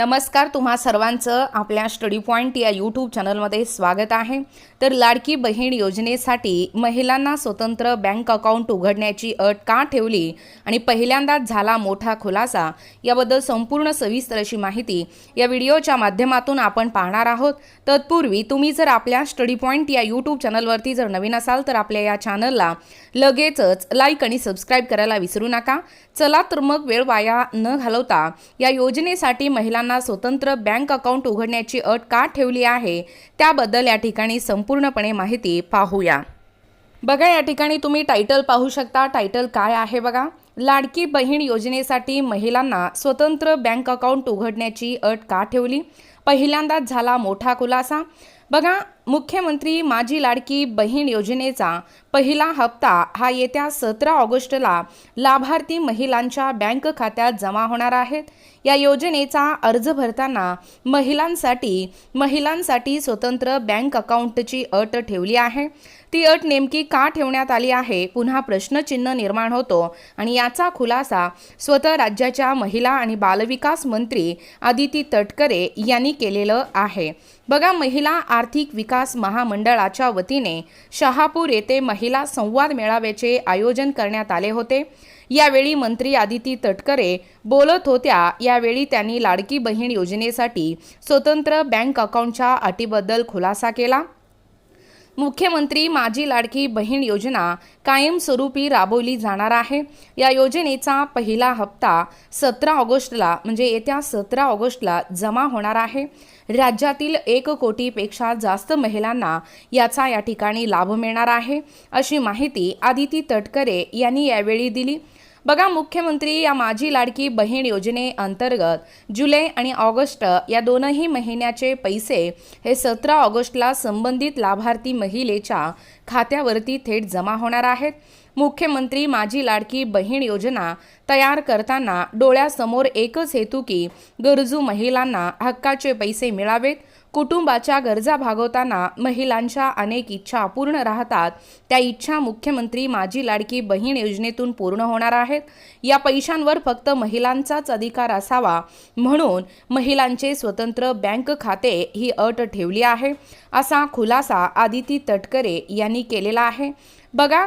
नमस्कार तुम्हा सर्वांचं आपल्या स्टडी पॉईंट या यूट्यूब चॅनलमध्ये स्वागत आहे. तर लाडकी बहीण योजनेसाठी महिलांना स्वतंत्र बँक अकाउंट उघडण्याची अट का ठेवली आणि पहिल्यांदाच झाला मोठा खुलासा याबद्दल संपूर्ण सविस्तर अशी माहिती या व्हिडिओच्या माध्यमातून आपण पाहणार आहोत. तत्पूर्वी तुम्ही जर आपल्या स्टडी पॉईंट या यूट्यूब चॅनलवरती जर नवीन असाल तर आपल्या या चॅनलला लगेचच लाईक आणि सबस्क्राईब करायला विसरू नका. चला तर मग वेळ वाया न घालवता या योजनेसाठी महिलांना स्वतंत्र बँक अकाउंट उघडण्याची अट का ठेवली आहे त्याबद्दल या ठिकाणी संपूर्णपणे माहिती पाहूया. बघा या ठिकाणी तुम्ही टायटल पाहू शकता. टायटल काय आहे बघा? लाडकी बहीण योजनेसाठी महिलांना स्वतंत्र बँक अकाउंट उघडण्याची अट का ठेवली? पहिल्यांदाच झाला मोठा खुलासा. बघा मुख्यमंत्री माझी लाडकी बहीण योजनेचा पहिला हप्ता हा येत्या सतरा ऑगस्टला लाभार्थी महिलांच्या बँक खात्यात जमा होणार आहेत. या योजनेचा अर्ज भरताना महिलांसाठी महिलांसाठी स्वतंत्र बँक अकाउंटची अट ठेवली आहे. ती अट नेमकी का ठेवण्यात आली आहे? पुन्हा प्रश्नचिन्ह निर्माण होतो आणि याचा खुलासा स्वतः राज्याच्या महिला आणि बालविकास मंत्री आदिती तटकरे यांनी केलेलं आहे. बघा महिला आर्थिक विकास महामंडळाच्या वतीने शहापूर येथे महिला संवाद मेळाव्याचे आयोजन करण्यात आले होते. यावेळी मंत्री आदिती तटकरे बोलत होत्या. यावेळी त्यांनी लाडकी बहीण योजनेसाठी स्वतंत्र बँक अकाउंटच्या अटीबद्दल खुलासा केला. मुख्यमंत्री माझी लाडकी बहीण योजना कायमस्वरूपी राबवली जाणार आहे. या योजनेचा पहिला हप्ता सतरा ऑगस्टला म्हणजे येत्या सतरा ऑगस्टला जमा होणार आहे. राज्यातील एक कोटीपेक्षा जास्त महिलांना याचा या ठिकाणी लाभ मिळणार आहे अशी माहिती आदिती तटकरे यांनी यावेळी दिली. बघा मुख्यमंत्री या माझी लाडकी बहीण योजनेअंतर्गत जुलै आणि ऑगस्ट या दोनही महिन्याचे पैसे हे सतरा ऑगस्टला संबंधित लाभार्थी महिलेच्या खात्यावरती थेट जमा होणार आहेत. मुख्यमंत्री माझी लाडकी बहीण योजना तयार करताना डोळ्यासमोर एकच हेतू की गरजू महिलांना हक्काचे पैसे मिळावेत. कुटुंबाच्या गरजा भागवताना महिलांच्या अनेक इच्छा अपूर्ण राहतात. त्या इच्छा मुख्यमंत्री माझी लाडकी बहीण योजनेतून पूर्ण होणार आहेत. या पैशांवर फक्त महिलांचाच अधिकार असावा म्हणून महिलांचे स्वतंत्र बँक खाते ही अट ठेवली आहे. असा खुलासा आदिती तटकरे यांनी केलेला आहे. बघा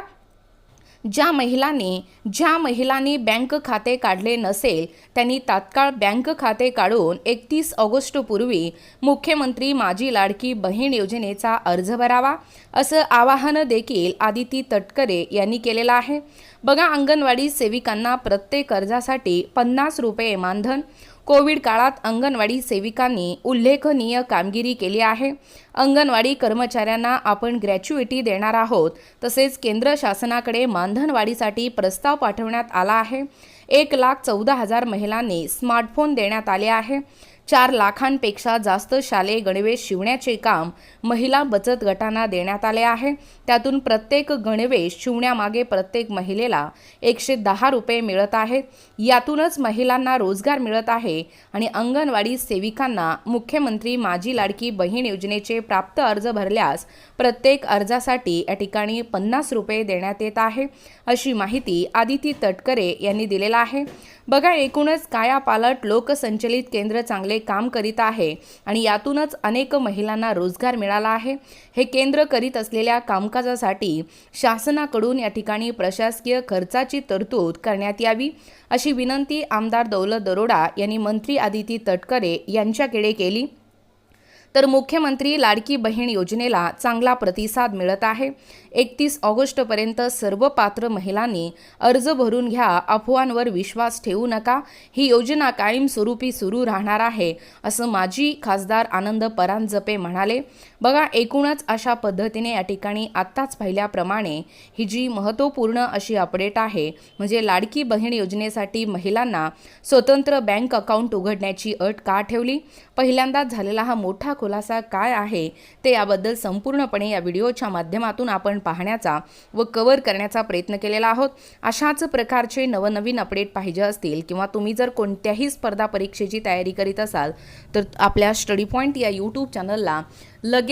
ज्या महिलांनी ज्या महिलांनी बँक खाते काढले नसेल त्यांनी तात्काळ बँक खाते काढून एकतीस ऑगस्टपूर्वी मुख्यमंत्री माझी लाडकी बहीण योजनेचा अर्ज भरावा असं आवाहन देखील आदिती तटकरे यांनी केलेलं आहे. बघा अंगणवाडी सेविकांना प्रत्येक कर्जासाठी पन्नास रुपये मानधन कोविड काळात अंगणवाडी सेविकांनी उल्लेखनीय कामगिरी केली आहे. अंगणवाडी कर्मचाऱ्यांना आपण ग्रॅच्युइटी देणार आहोत तसेच केंद्र शासनाकडे मानधनवाढीसाठी प्रस्ताव पाठवण्यात आला आहे. एक लाख चौदा हजार महिलांनी स्मार्टफोन देण्यात आले आहे. चार लाखांपेक्षा जास्त शालेय गणवेश शिवण्याचे काम महिला बचत गटांना देण्यात आले आहे. त्यातून प्रत्येक गणवेश शिवण्यामागे प्रत्येक महिलेला एकशे दहा रुपये मिळत आहेत यातूनच महिलांना रोजगार मिळत आहे आणि अंगणवाडी सेविकांना मुख्यमंत्री माझी लाडकी बहीण योजनेचे प्राप्त अर्ज भरल्यास प्रत्येक अर्जासाठी या ठिकाणी पन्नास रुपये देण्यात येत आहे अशी माहिती आदिती तटकरे यांनी दिलेला आहे. बघा एकूणच कायापालट लोकसंचलित केंद्र चांगले काम करीत आहे आणि यातूनच अनेक महिलांना रोजगार मिळाला आहे. हे केंद्र करीत असलेल्या कामकाजासाठी शासनाकडून या ठिकाणी प्रशासकीय खर्चाची तरतूद करण्यात यावी अशी विनंती आमदार दौलत दरोडा यांनी मंत्री आदिती तटकरे यांच्याकडे केली. तर मुख्यमंत्री लाडकी बहीण योजनेला चांगला प्रतिसाद मिळत आहे. एकतीस ऑगस्टपर्यंत सर्व पात्र महिलांनी अर्ज भरून घ्या अफवांवर विश्वास ठेवू नका ही योजना कायमस्वरूपी सुरू राहणार आहे असं माजी खासदार आनंद परांजपे म्हणाले. बघा एकूणच अशा पद्धतीने या ठिकाणी आत्ताच पाहिल्याप्रमाणे ही जी महत्त्वपूर्ण अशी अपडेट आहे म्हणजे लाडकी बहीण योजनेसाठी महिलांना स्वतंत्र बँक अकाउंट उघडण्याची अट का ठेवली? पहिल्यांदाच झालेला हा मोठा खुलासा काय आहे ते याबद्दल संपूर्णपणे या व्हिडिओच्या माध्यमातून आपण पाहण्याचा व कव्हर करण्याचा प्रयत्न केलेला आहोत. अशाच प्रकारचे नवनवीन अपडेट पाहिजे असतील किंवा तुम्ही जर कोणत्याही स्पर्धा परीक्षेची तयारी करीत असाल तर आपल्या स्टडी पॉईंट या यूट्यूब चॅनलला लगेच